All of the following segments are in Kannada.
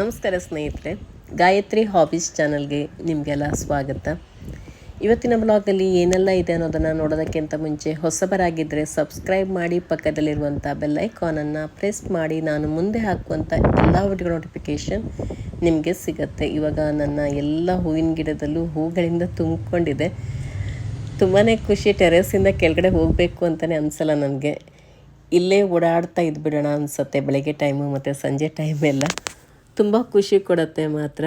ನಮಸ್ಕಾರ ಸ್ನೇಹಿತರೆ, ಗಾಯತ್ರಿ ಹಾಬೀಸ್ ಚಾನಲ್ಗೆ ನಿಮಗೆಲ್ಲ ಸ್ವಾಗತ. ಇವತ್ತಿನ ಬ್ಲಾಗಲ್ಲಿ ಏನೆಲ್ಲ ಇದೆ ಅನ್ನೋದನ್ನು ನೋಡೋದಕ್ಕಿಂತ ಮುಂಚೆ ಹೊಸಬರಾಗಿದ್ದರೆ ಸಬ್ಸ್ಕ್ರೈಬ್ ಮಾಡಿ ಪಕ್ಕದಲ್ಲಿರುವಂಥ ಬೆಲ್ ಐಕಾನನ್ನು ಪ್ರೆಸ್ ಮಾಡಿ ನಾನು ಮುಂದೆ ಹಾಕುವಂಥ ಎಲ್ಲ ವಿಡಿಯೋ ನೋಟಿಫಿಕೇಷನ್ ನಿಮಗೆ ಸಿಗುತ್ತೆ. ಇವಾಗ ನನ್ನ ಎಲ್ಲ ಹೂವಿನ ಗಿಡದಲ್ಲೂ ಹೂಗಳಿಂದ ತುಂಬಿಕೊಂಡಿದೆ. ತುಂಬಾ ಖುಷಿ ಟೆರೆಸಿಂದ ಕೆಳಗಡೆ ಹೋಗಬೇಕು ಅಂತಲೇ ಅನಿಸಲ್ಲ ನನಗೆ. ಇಲ್ಲೇ ಓಡಾಡ್ತಾ ಇದ್ಬಿಡೋಣ ಅನಿಸುತ್ತೆ, ಬೆಳಗ್ಗೆ ಟೈಮು ಮತ್ತು ಸಂಜೆ ಟೈಮೆಲ್ಲ. ತುಂಬ ಖುಷಿ ಕೊಡುತ್ತೆ ಮಾತ್ರ.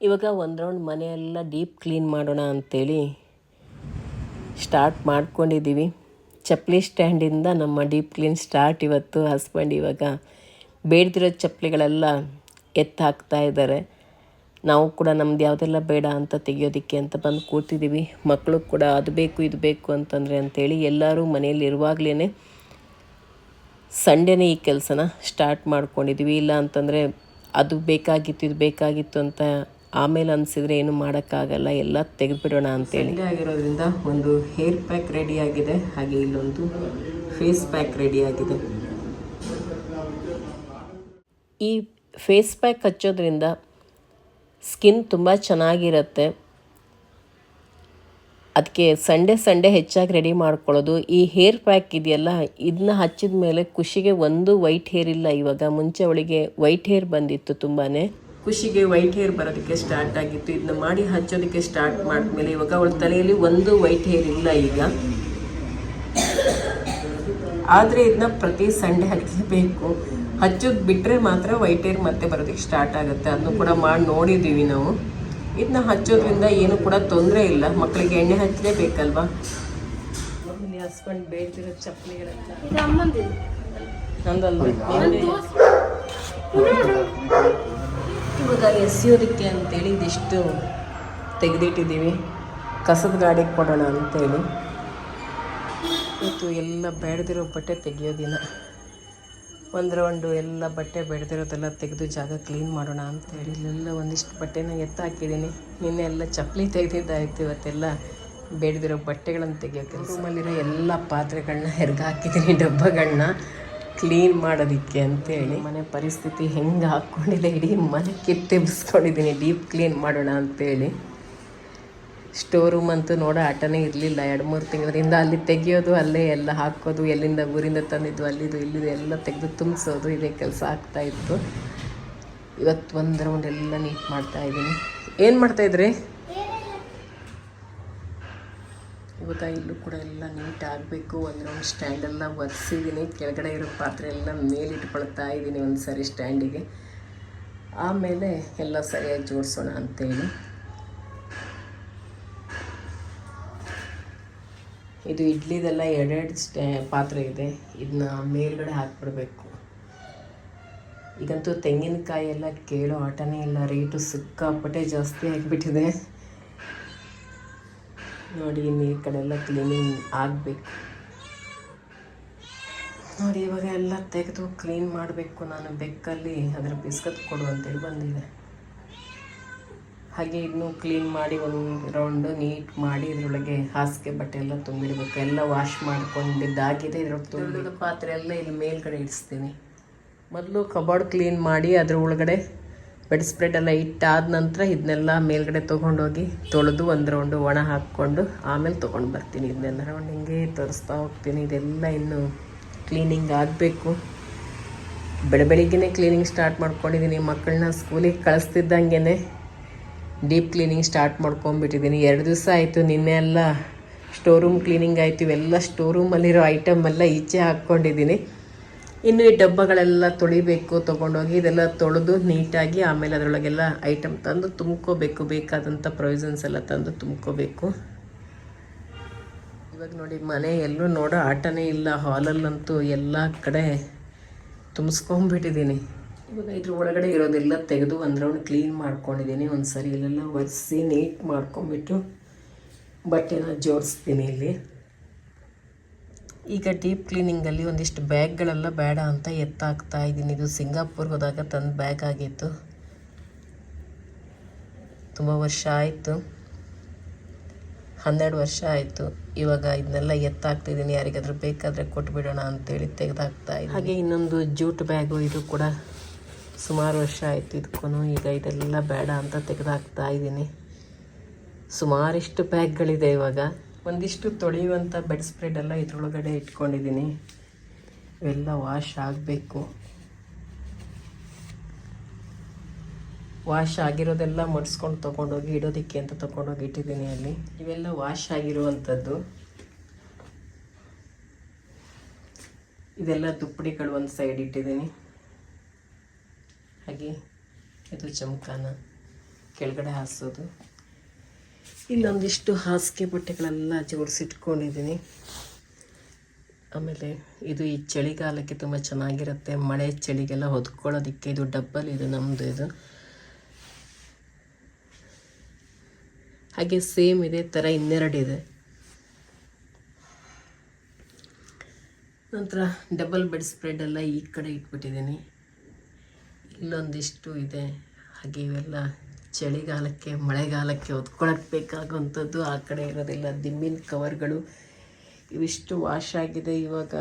ಇವಾಗ ಒಂದು ರೌಂಡ್ ಮನೆಯೆಲ್ಲ ಡೀಪ್ ಕ್ಲೀನ್ ಮಾಡೋಣ ಅಂಥೇಳಿ ಸ್ಟಾರ್ಟ್ ಮಾಡ್ಕೊಂಡಿದ್ದೀವಿ ಚಪ್ಪಲಿ ಸ್ಟ್ಯಾಂಡಿಂದ ನಮ್ಮ ಡೀಪ್ ಕ್ಲೀನ್ ಸ್ಟಾರ್ಟ್ ಇವತ್ತು ಹಸ್ಬೆಂಡ್ ಇವಾಗ ಬೇಡದಿರೋ ಚಪ್ಪಲಿಗಳೆಲ್ಲ ಎತ್ತಾಕ್ತಾ ಇದ್ದಾರೆ. ನಾವು ಕೂಡ ನಮ್ದು ಯಾವುದೆಲ್ಲ ಬೇಡ ಅಂತ ತೆಗಿಯೋದಕ್ಕೆ ಅಂತ ಬಂದು ಕೂತಿದ್ದೀವಿ ಮಕ್ಕಳು ಕೂಡ ಅದು ಬೇಕು, ಇದು ಬೇಕು ಅಂತಂದರೆ ಅಂಥೇಳಿ ಎಲ್ಲರೂ ಮನೆಯಲ್ಲಿ ಇರುವಾಗಲೇ ಸಂಡೇನೇ ಈ ಕೆಲಸನ ಸ್ಟಾರ್ಟ್ ಮಾಡ್ಕೊಂಡಿದ್ವಿ. ಇಲ್ಲ ಅಂತಂದರೆ ಅದು ಬೇಕಾಗಿತ್ತು ಇದು ಬೇಕಾಗಿತ್ತು ಅಂತ ಆಮೇಲೆ ಅನಿಸಿದ್ರೆ ಏನು ಮಾಡೋಕ್ಕಾಗಲ್ಲ. ಎಲ್ಲ ತೆಗೆದುಬಿಡೋಣ ಅಂತೇಳಿ. ಆಗಿರೋದ್ರಿಂದ ಒಂದು ಹೇರ್ ಪ್ಯಾಕ್ ರೆಡಿ ಆಗಿದೆ. ಹಾಗೆ ಇಲ್ಲೊಂದು ಫೇಸ್ ಪ್ಯಾಕ್ ರೆಡಿ ಆಗಿದೆ. ಈ ಫೇಸ್ ಪ್ಯಾಕ್ ಹಚ್ಚೋದ್ರಿಂದ ಸ್ಕಿನ್ ತುಂಬ ಚೆನ್ನಾಗಿರುತ್ತೆ. ಅದಕ್ಕೆ ಸಂಡೇ ಸಂಡೇ ಹೆಚ್ಚಾಗಿ ರೆಡಿ ಮಾಡ್ಕೊಳ್ಳೋದು. ಈ ಹೇರ್ ಪ್ಯಾಕ್ ಇದೆಯಲ್ಲ ಇದನ್ನ ಹಚ್ಚಿದ ಮೇಲೆ ಖುಷಿಗೆ ಒಂದು ವೈಟ್ ಹೇರ್ ಇಲ್ಲ ಇವಾಗ. ಮುಂಚೆ ಅವಳಿಗೆ ವೈಟ್ ಹೇರ್ ಬಂದಿತ್ತು ತುಂಬಾ ಖುಷಿಗೆ ವೈಟ್ ಹೇರ್ ಬರೋದಕ್ಕೆ ಸ್ಟಾರ್ಟ್ ಆಗಿತ್ತು. ಇದನ್ನ ಮಾಡಿ ಹಚ್ಚೋದಕ್ಕೆ ಸ್ಟಾರ್ಟ್ ಮಾಡಿದ್ಮೇಲೆ ಇವಾಗ ಅವಳ ತಲೆಯಲ್ಲಿ ಒಂದು ವೈಟ್ ಹೇರ್ ಇಲ್ಲ ಈಗ. ಆದರೆ ಇದನ್ನ ಪ್ರತಿ ಸಂಡೇ ಹಚ್ಚಬೇಕು. ಹಚ್ಚೋದು ಬಿಟ್ಟರೆ ಮಾತ್ರ ವೈಟ್ ಹೇರ್ ಮತ್ತೆ ಬರೋದಕ್ಕೆ ಸ್ಟಾರ್ಟ್ ಆಗುತ್ತೆ. ಅದನ್ನು ಕೂಡ ಮಾಡಿ ನೋಡಿದ್ದೀವಿ ನಾವು. ಇದನ್ನ ಹಚ್ಚೋದ್ರಿಂದ ಏನು ಕೂಡ ತೊಂದರೆ ಇಲ್ಲ. ಮಕ್ಕಳಿಗೆ ಎಣ್ಣೆ ಹಚ್ಚಲೇಬೇಕಲ್ವಾ ಬೇಕಲ್ವಾ? ಹಸ್ಬೆಂಡ್ ಬೇಡ್ತಿರೋ ಚಪ್ಪಲಿ ಇದು ಅಮ್ಮಂದು ನಂದಲ್ಲ ಇವಾಗ ಎಸೆಯೋದಕ್ಕೆ ಅಂತೇಳಿ ಇದಿಷ್ಟು ತೆಗೆದಿಟ್ಟಿದ್ದೀವಿ. ಕಸದ ಗಾಡಿಗೆ ಕೊಡೋಣ ಅಂತೇಳಿ. ಇವತ್ತು ಎಲ್ಲ ಬೇಡದಿರೋ ಬಟ್ಟೆ ತೆಗಿಯೋ ದಿನ ಒಂದು ಎಲ್ಲ ಬಟ್ಟೆ ಬೆಳೆದಿರೋದೆಲ್ಲ ತೆಗೆದು ಜಾಗ ಕ್ಲೀನ್ ಮಾಡೋಣ ಅಂತೇಳಿ ಇಲ್ಲೆಲ್ಲ ಒಂದಿಷ್ಟು ಬಟ್ಟೆನ ಎತ್ತಾಕಿದ್ದೀನಿ. ನಿನ್ನೆ ಎಲ್ಲ ಚಪ್ಪಲಿ ತೆಗೆದಿದ್ದಾಯ್ತು ಇವತ್ತೆಲ್ಲ ಬೇಡದಿರೋ ಬಟ್ಟೆಗಳನ್ನು ತೆಗಿಯೋಕೆ ರೂಮಲ್ಲಿರೋ ಎಲ್ಲ ಪಾತ್ರೆಗಳನ್ನ ಹೆರ್ಗಾಕಿದ್ದೀನಿ ಡಬ್ಬಗಳನ್ನ ಕ್ಲೀನ್ ಮಾಡೋದಕ್ಕೆ ಅಂತೇಳಿ ಮನೆ ಪರಿಸ್ಥಿತಿ ಹೆಂಗೆ ಹಾಕ್ಕೊಂಡಿದೆ ಇಡೀ ಮನೆ ಕಿತ್ತೆಬ್ಸ್ಕೊಂಡಿದ್ದೀನಿ ಡೀಪ್ ಕ್ಲೀನ್ ಮಾಡೋಣ ಅಂತೇಳಿ ಸ್ಟೋರ್ ರೂಮ್ ಅಂತೂ ನೋಡೋ, ಆಟನೇ ಇರಲಿಲ್ಲ. ಎರಡು ಮೂರು ತಿಂಗಳಿಂದ ಅಲ್ಲಿ ತೆಗಿಯೋದು, ಅಲ್ಲೇ ಎಲ್ಲ ಹಾಕೋದು, ಎಲ್ಲಿಂದ ಊರಿಂದ ತಂದಿದ್ದು, ಅಲ್ಲಿದು, ಇಲ್ಲಿದು ಎಲ್ಲ ತೆಗೆದು ತುಂಬಿಸೋದು ಇದೇ ಕೆಲಸ ಆಗ್ತಾ ಇತ್ತು. ಇವತ್ತು ಒಂದು ರೌಂಡ್ ಎಲ್ಲ ನೀಟ್ ಮಾಡ್ತಾ ಇದ್ದೀನಿ. ಏನು ಮಾಡ್ತಾ ಇದ್ರಿ? ಇವಾಗ ಇಲ್ಲೂ ಕೂಡ ಎಲ್ಲ ನೀಟ್ ಆಗಬೇಕು. ಒಂದು ರೌಂಡ್ ಸ್ಟ್ಯಾಂಡೆಲ್ಲ ಒರೆಸಿದ್ದೀನಿ. ಕೆಳಗಡೆ ಇರೋ ಪಾತ್ರೆ ಎಲ್ಲ ಮೇಲಿಟ್ಕೊಳ್ತಾ ಇದ್ದೀನಿ ಒಂದು ಸರಿ ಸ್ಟ್ಯಾಂಡಿಗೆ ಆಮೇಲೆ ಎಲ್ಲ ಸರಿಯಾಗಿ ಜೋಡಿಸೋಣ ಅಂತೇಳಿ. ಇದು ಇಡ್ಲಿದೆಲ್ಲ ಎರಡೆರಡು ಸ್ಟೇ ಪಾತ್ರೆ ಇದೆ. ಇದನ್ನ ಮೇಲ್ಗಡೆ ಹಾಕ್ಬಿಡ್ಬೇಕು. ಈಗಂತೂ ತೆಂಗಿನಕಾಯಿ ಎಲ್ಲ ಕೇಳೋ ಆಟನೇ ಇಲ್ಲ. ರೇಟು ಸಿಕ್ಕಾಪಟ್ಟೆ ಜಾಸ್ತಿ ಆಗಿಬಿಟ್ಟಿದೆ. ನೋಡಿ, ನೀರು ಈ ಕಡೆ ಎಲ್ಲ ಕ್ಲೀನಿಂಗ್ ಆಗಬೇಕು. ನೋಡಿ, ಇವಾಗ ಎಲ್ಲ ತೆಗೆದು ಕ್ಲೀನ್ ಮಾಡಬೇಕು. ನಾನು ಬೆಕ್ಕಲ್ಲಿ ಅದರ ಬಿಸ್ಕತ್ ಕೊಡು ಅಂತೇಳಿ ಬಂದಿದೆ. ಹಾಗೆ ಇದನ್ನು ಕ್ಲೀನ್ ಮಾಡಿ ಒಂದು ರೌಂಡು ನೀಟ್ ಮಾಡಿ ಇದರೊಳಗೆ ಹಾಸಿಗೆ ಬಟ್ಟೆ ಎಲ್ಲ ತುಂಬಿಡಬೇಕು. ಎಲ್ಲ ವಾಶ್ ಮಾಡ್ಕೊಂಡಿದ್ದಾಗಿದೆ ಇದ್ರೊಳಗೆ ತುಂಬಿದ ಪಾತ್ರೆ ಎಲ್ಲ ಇಲ್ಲಿ ಮೇಲ್ಗಡೆ ಇಡಿಸ್ತೀನಿ. ಮೊದಲು ಕಬಾರ್ಡ್ ಕ್ಲೀನ್ ಮಾಡಿ ಅದ್ರ ಒಳಗಡೆ ಬೆಡ್ ಸ್ಪ್ರೆಡ್ ಎಲ್ಲ ಇಟ್ಟಾದ ನಂತರ ಇದನ್ನೆಲ್ಲ ಮೇಲ್ಗಡೆ ತೊಗೊಂಡೋಗಿ ತೊಳೆದು ಒಂದು ರೌಂಡು ಒಣ ಹಾಕ್ಕೊಂಡು ಆಮೇಲೆ ತೊಗೊಂಡು ಬರ್ತೀನಿ ಇದನ್ನೆಲ್ಲ ರೌಂಡ್ ಹಿಂಗೆ ತೋರಿಸ್ತಾ ಹೋಗ್ತೀನಿ. ಇದೆಲ್ಲ ಇನ್ನು ಕ್ಲೀನಿಂಗ್ ಆಗಬೇಕು. ಬೆಳ ಬೆಳಿಗ್ಗೆನೇ ಕ್ಲೀನಿಂಗ್ ಸ್ಟಾರ್ಟ್ ಮಾಡ್ಕೊಂಡಿದ್ದೀನಿ ಮಕ್ಕಳನ್ನ ಸ್ಕೂಲಿಗೆ ಕಳಿಸ್ತಿದ್ದಂಗೆ ಡೀಪ್ ಕ್ಲೀನಿಂಗ್ ಸ್ಟಾರ್ಟ್ ಮಾಡ್ಕೊಂಬಿಟ್ಟಿದ್ದೀನಿ ಎರಡು ದಿವಸ ಆಯಿತು ನಿನ್ನೆ ಎಲ್ಲ ರೂಮ್ ಕ್ಲೀನಿಂಗ್ ಆಯಿತು. ಇವೆಲ್ಲ ಸ್ಟೋರ್ ರೂಮಲ್ಲಿರೋ ಐಟಮ್ ಎಲ್ಲ ಈಚೆ ಹಾಕ್ಕೊಂಡಿದ್ದೀನಿ. ಇನ್ನು ಈ ಡಬ್ಬಗಳೆಲ್ಲ ತೊಳಿಬೇಕು, ತೊಗೊಂಡೋಗಿ ಇದೆಲ್ಲ ತೊಳೆದು ನೀಟಾಗಿ ಆಮೇಲೆ ಅದರೊಳಗೆಲ್ಲ ಐಟಮ್ ತಂದು ತುಂಬ್ಕೋಬೇಕು. ಬೇಕಾದಂಥ ಪ್ರೊವಿಸನ್ಸ್ ಎಲ್ಲ ತಂದು ತುಂಬ್ಕೋಬೇಕು. ಇವಾಗ ನೋಡಿ, ಮನೆ ಎಲ್ಲೂ ನೋಡೋ ಆಟನೇ ಇಲ್ಲ. ಹಾಲಲ್ಲಂತೂ ಎಲ್ಲ ಕಡೆ ತುಂಬಿಸ್ಕೊಂಬಿಟ್ಟಿದ್ದೀನಿ ಇವಾಗ ಇದ್ರ ಒಳಗಡೆ ಇರೋದೆಲ್ಲ ತೆಗೆದು ಒಂದು ಕ್ಲೀನ್ ಮಾಡ್ಕೊಂಡಿದ್ದೀನಿ. ಒಂದು ಸರಿ ಇಲ್ಲೆಲ್ಲ ಒರೆಸಿ ನೀಟ್ ಮಾಡ್ಕೊಂಬಿಟ್ಟು ಬಟ್ಟೆನ ಜೋಡಿಸ್ತೀನಿ ಇಲ್ಲಿ. ಈಗ ಡೀಪ್ ಕ್ಲೀನಿಂಗಲ್ಲಿ ಒಂದಿಷ್ಟು ಬ್ಯಾಗ್ಗಳೆಲ್ಲ ಬೇಡ ಅಂತ ಎತ್ತಾಕ್ತಾ ಇದ್ದೀನಿ. ಇದು ಸಿಂಗಾಪುರ್ಗೆ ಹೋದಾಗ ತಂದ ಬ್ಯಾಗ್ ಆಗಿತ್ತು. ತುಂಬ ವರ್ಷ ಆಯಿತು. ಹನ್ನೆರಡು ವರ್ಷ ಆಯಿತು. ಇವಾಗ ಇದನ್ನೆಲ್ಲ ಎತ್ತಾಕ್ತಿದ್ದೀನಿ ಯಾರಿಗಾದ್ರೂ ಬೇಕಾದರೆ ಕೊಟ್ಬಿಡೋಣ ಅಂತೇಳಿ ತೆಗೆದಾಕ್ತಾ ಇದ್ದೀನಿ. ಹಾಗೆ ಇನ್ನೊಂದು ಜೂಟ್ ಬ್ಯಾಗು ಇದು ಕೂಡ ಸುಮಾರು ವರ್ಷ ಆಯಿತು ಇದಕ್ಕೂ ಈಗ ಇದೆಲ್ಲ ಬೇಡ ಅಂತ ತೆಗೆದಾಕ್ತಾ ಇದ್ದೀನಿ. ಸುಮಾರಿಷ್ಟು ಪ್ಯಾಕ್ಗಳಿದೆ ಇವಾಗ. ಒಂದಿಷ್ಟು ತೊಳೆಯುವಂಥ ಬೆಡ್ ಸ್ಪ್ರೆಡ್ ಎಲ್ಲ ಇದ್ರೊಳಗಡೆ ಇಟ್ಕೊಂಡಿದ್ದೀನಿ. ಇವೆಲ್ಲ ವಾಶ್ ಆಗಬೇಕು. ವಾಶ್ ಆಗಿರೋದೆಲ್ಲ ಮಡಿಸ್ಕೊಂಡು ತೊಗೊಂಡೋಗಿ ಇಡೋದಕ್ಕೆ ಅಂತ ತೊಗೊಂಡೋಗಿ ಇಟ್ಟಿದ್ದೀನಿ ಅಲ್ಲಿ. ಇವೆಲ್ಲ ವಾಶ್ ಆಗಿರುವಂಥದ್ದು. ಇದೆಲ್ಲ ತುಪ್ಪಡಿಗಳು ಒಂದು ಸೈಡ್ ಇಟ್ಟಿದ್ದೀನಿ. ಹಾಗೆ ಇದು ಚಮಕಾನ ಕೆಳಗಡೆ ಹಾಸೋದು ಇನ್ನೊಂದಿಷ್ಟು ಹಾಸಿಗೆ ಬಟ್ಟೆಗಳೆಲ್ಲ ಜೋಡಿಸಿಟ್ಕೊಂಡಿದ್ದೀನಿ. ಆಮೇಲೆ ಇದು ಈ ಚಳಿಗಾಲಕ್ಕೆ ತುಂಬ ಚೆನ್ನಾಗಿರುತ್ತೆ. ಮಳೆ ಚಳಿಗೆಲ್ಲ ಹೊದ್ಕೊಳ್ಳೋದಕ್ಕೆ ಇದು ಡಬ್ಬಲ್ ಇದು ನಮ್ಮದು ಇದು. ಹಾಗೆ ಸೇಮ್ ಇದೇ ಥರ ಇನ್ನೆರಡಿದೆ ನಂತರ ಡಬಲ್ ಬೆಡ್ ಸ್ಪ್ರೆಡ್ ಎಲ್ಲ ಈ ಕಡೆ ಇಟ್ಬಿಟ್ಟಿದ್ದೀನಿ. ಇಲ್ಲೊಂದಿಷ್ಟು ಇದೆ. ಹಾಗೆ ಇವೆಲ್ಲ ಚಳಿಗಾಲಕ್ಕೆ, ಮಳೆಗಾಲಕ್ಕೆ ಹೊತ್ಕೊಳಕ್ಕೆ ಬೇಕಾಗುವಂಥದ್ದು ಆ ಕಡೆ ಇರೋದಿಲ್ಲ. ದಿಮ್ಮಿನ ಕವರ್ಗಳು ಇವಿಷ್ಟು ವಾಶ್ ಆಗಿದೆ ಇವಾಗ.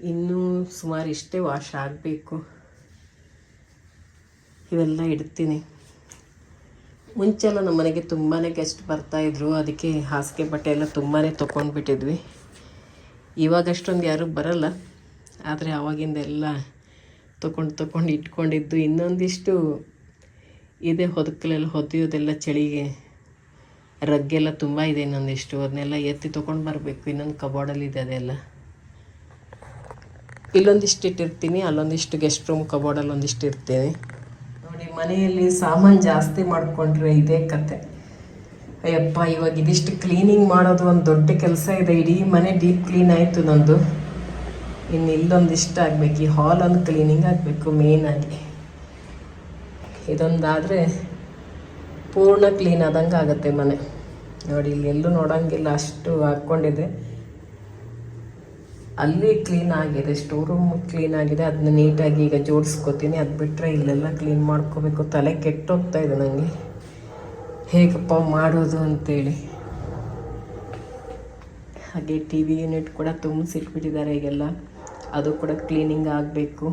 ಇನ್ನೂ ಸುಮಾರು ಇಷ್ಟೇ ವಾಶ್ ಆಗಬೇಕು. ಇವೆಲ್ಲ ಇಡ್ತೀನಿ. ಮುಂಚೆಲ್ಲ ನಮ್ಮ ಮನೆಗೆ ತುಂಬಾ ಗೆಸ್ಟ್ ಬರ್ತಾಯಿದ್ರು ಅದಕ್ಕೆ ಹಾಸಿಗೆ ಬಟ್ಟೆ ಎಲ್ಲ ತುಂಬಾ ತೊಗೊಂಡ್ಬಿಟ್ಟಿದ್ವಿ ಇವಾಗಷ್ಟೊಂದು ಯಾರೂ ಬರಲ್ಲ. ಆದರೆ ಆವಾಗಿಂದ ಎಲ್ಲ ತೊಗೊಂಡು ತೊಗೊಂಡು ಇಟ್ಕೊಂಡಿದ್ದು. ಇನ್ನೊಂದಿಷ್ಟು ಇದೆ ಹೊದಕಲೆಲ್ಲ, ಹೊದೆಯೋದೆಲ್ಲ ಚಳಿಗೆ. ರಗ್ಗೆಲ್ಲ ತುಂಬ ಇದೆ ಇನ್ನೊಂದಿಷ್ಟು. ಅದನ್ನೆಲ್ಲ ಎತ್ತಿ ತೊಗೊಂಡು ಬರಬೇಕು. ಇನ್ನೊಂದು ಕಬೋರ್ಡಲ್ಲಿ ಇದೆ ಅದೆಲ್ಲ. ಇಲ್ಲೊಂದಿಷ್ಟು ಇಟ್ಟಿರ್ತೀನಿ. ಅಲ್ಲೊಂದಿಷ್ಟು ಗೆಸ್ಟ್ ರೂಮ್ ಕಬೋರ್ಡಲ್ಲಿ ಒಂದಿಷ್ಟು ಇರ್ತೀನಿ ನೋಡಿ, ಮನೆಯಲ್ಲಿ ಸಾಮಾನು ಜಾಸ್ತಿ ಮಾಡಿಕೊಂಡ್ರೆ ಇದೇ ಕತೆ. ಅಯ್ಯಪ್ಪ, ಇವಾಗ ಇದಿಷ್ಟು ಕ್ಲೀನಿಂಗ್ ಮಾಡೋದು ಒಂದು ದೊಡ್ಡ ಕೆಲಸ ಇದೆ. ಇಡೀ ಮನೆ ಡೀಪ್ ಕ್ಲೀನ್ ಆಯಿತು ನಂದು. ಇನ್ನು ಇಲ್ಲೊಂದಿಷ್ಟು ಆಗಬೇಕು, ಈ ಹಾಲ್ ಒಂದು ಕ್ಲೀನಿಂಗ್ ಆಗಬೇಕು ಮೇಯ್ನಾಗಿ ಇದೊಂದಾದರೆ ಪೂರ್ಣ ಕ್ಲೀನ್ ಆದಂಗೆ ಆಗುತ್ತೆ ಮನೆ. ನೋಡಿ, ಇಲ್ಲಿ ಎಲ್ಲೂ ನೋಡೋಂಗಿಲ್ಲ, ಅಷ್ಟು ಹಾಕ್ಕೊಂಡಿದೆ. ಅಲ್ಲಿ ಕ್ಲೀನ್ ಆಗಿದೆ ಸ್ಟೋರ್ ರೂಮ್ ಕ್ಲೀನ್ ಆಗಿದೆ ಅದನ್ನ ನೀಟಾಗಿ ಈಗ ಜೋಡಿಸ್ಕೋತೀನಿ. ಅದು ಬಿಟ್ಟರೆ ಇಲ್ಲೆಲ್ಲ ಕ್ಲೀನ್ ಮಾಡ್ಕೋಬೇಕು. ತಲೆ ಕೆಟ್ಟೋಗ್ತಾ ಇದೆ ನನಗೆ ಹೇಗಪ್ಪ ಮಾಡೋದು ಅಂತೇಳಿ. ಹಾಗೆ ಟಿ ವಿ ಯೂನಿಟ್ ಕೂಡ ತುಂಬಿಸಿಟ್ಬಿಟ್ಟಿದ್ದಾರೆ ಈಗೆಲ್ಲ. ಅದು ಕೂಡ ಕ್ಲೀನಿಂಗ್ ಆಗಬೇಕು.